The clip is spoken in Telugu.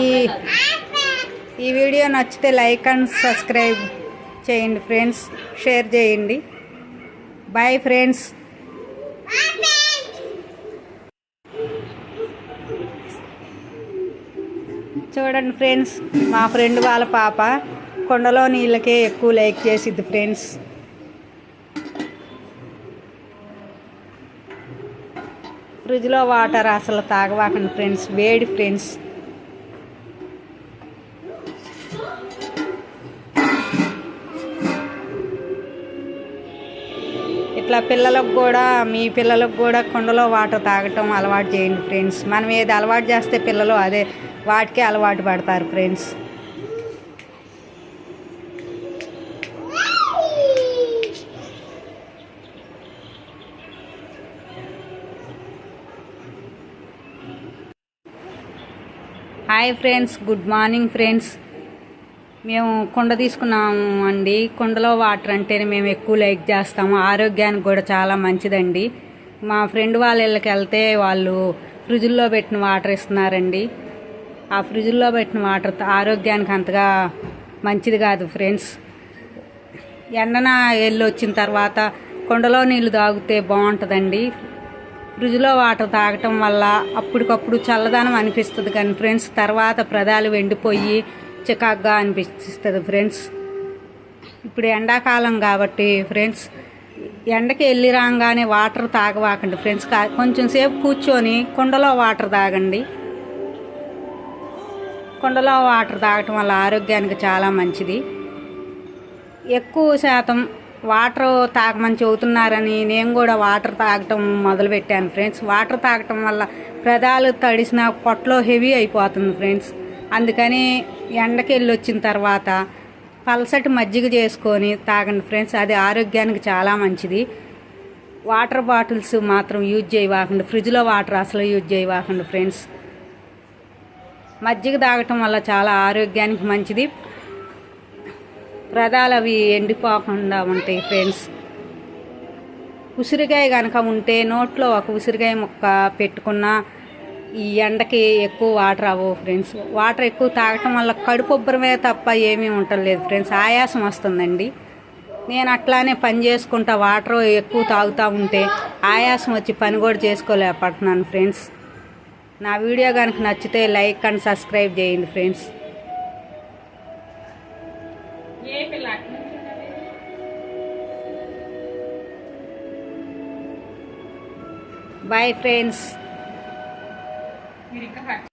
ఈ ఈ వీడియో నచ్చితే లైక్ అండ్ సబ్స్క్రైబ్ చేయండి ఫ్రెండ్స్. షేర్ చేయండి. బాయ్ ఫ్రెండ్స్ చూడండి ఫ్రెండ్స్ మా ఫ్రెండ్ వాళ్ళ పాప కొండలో నీళ్ళకే ఎక్కువ లైక్ చేసిద్ది ఫ్రెండ్స్. ఫ్రిడ్జ్లో వాటర్ అసలు తాగవాకండి ఫ్రెండ్స్. వేడి ఫ్రెండ్స్. ఇట్లా పిల్లలకు కూడా మీ పిల్లలకు కూడా కుండలో వాటర్ తాగటం అలవాటు చేయండి ఫ్రెండ్స్. మనం ఏది అలవాటు చేస్తే పిల్లలు అదే వాటికే అలవాటు పడతారు friends. Hi friends good morning friends. మేము కుండ తీసుకున్నాము అండి. కుండలో వాటర్ అంటేనే మేము ఎక్కువ లైక్ చేస్తాము. ఆరోగ్యానికి కూడా చాలా మంచిదండి. మా ఫ్రెండ్ వాళ్ళ ఇళ్ళకి వెళ్తే వాళ్ళు ఫ్రిడ్జ్లో పెట్టిన వాటర్ ఇస్తున్నారండి. ఆ ఫ్రిడ్జ్లో పెట్టిన వాటర్ ఆరోగ్యానికి అంతగా మంచిది కాదు ఫ్రెండ్స్. ఎండన వెళ్ళి వచ్చిన తర్వాత కుండలో నీళ్ళు తాగితే బాగుంటుందండి. ఫ్రిడ్జ్లో వాటర్ తాగటం వల్ల అప్పటికప్పుడు చల్లదనం అనిపిస్తుంది కానీ ఫ్రెండ్స్ తర్వాత ప్రదాలు వెండిపోయి చికాగ్గా అనిపిస్తుంది ఫ్రెండ్స్. ఇప్పుడు ఎండాకాలం కాబట్టి ఫ్రెండ్స్ ఎండకి వెళ్ళి రాగానే వాటర్ తాగవాకండి ఫ్రెండ్స్. కా- కొంచెం సేపు కూర్చొని కుండలో వాటర్ తాగండి. కుండలో వాటర్ తాగటం వల్ల ఆరోగ్యానికి చాలా మంచిది. ఎక్కువ శాతం వాటర్ తాగమని చెబుతున్నారని నేను కూడా వాటర్ తాగటం మొదలుపెట్టాను ఫ్రెండ్స్. వాటర్ తాగటం వల్ల ప్రదాలు తడిసిన పొట్టలో హెవీ అయిపోతుంది ఫ్రెండ్స్. అందుకని ఎండకి వెళ్ళి వచ్చిన తర్వాత పలసటి మజ్జిగ చేసుకొని తాగండి ఫ్రెండ్స్. అది ఆరోగ్యానికి చాలా మంచిది. వాటర్ బాటిల్స్ మాత్రం యూజ్ చేయవాకండి. ఫ్రిడ్జ్లో వాటర్ అసలు యూజ్ చేయవాకండి ఫ్రెండ్స్. మజ్జిగ తాగటం వల్ల చాలా ఆరోగ్యానికి మంచిది. రథాలు అవి ఎండిపోకుండా ఉంటాయి ఫ్రెండ్స్. ఉసిరికాయ కనుక ఉంటే నోట్లో ఒక ఉసిరికాయ ముక్క పెట్టుకున్న ఈ ఎండకి ఎక్కువ వాటర్ అవ్వవు ఫ్రెండ్స్. వాటర్ ఎక్కువ తాగటం వల్ల కడుపు ఉబ్బరమే తప్ప ఏమీ ఉండలేదు ఫ్రెండ్స్. ఆయాసం వస్తుందండి. నేను అట్లానే పని చేసుకుంటా వాటర్ ఎక్కువ తాగుతూ ఉంటే ఆయాసం వచ్చి పని కూడా చేసుకోలేకపోతున్నాను ఫ్రెండ్స్. నా వీడియో కనుక నచ్చితే లైక్ అండ్ సబ్స్క్రైబ్ చేయండి friends? Bye friends. Mirica Hart.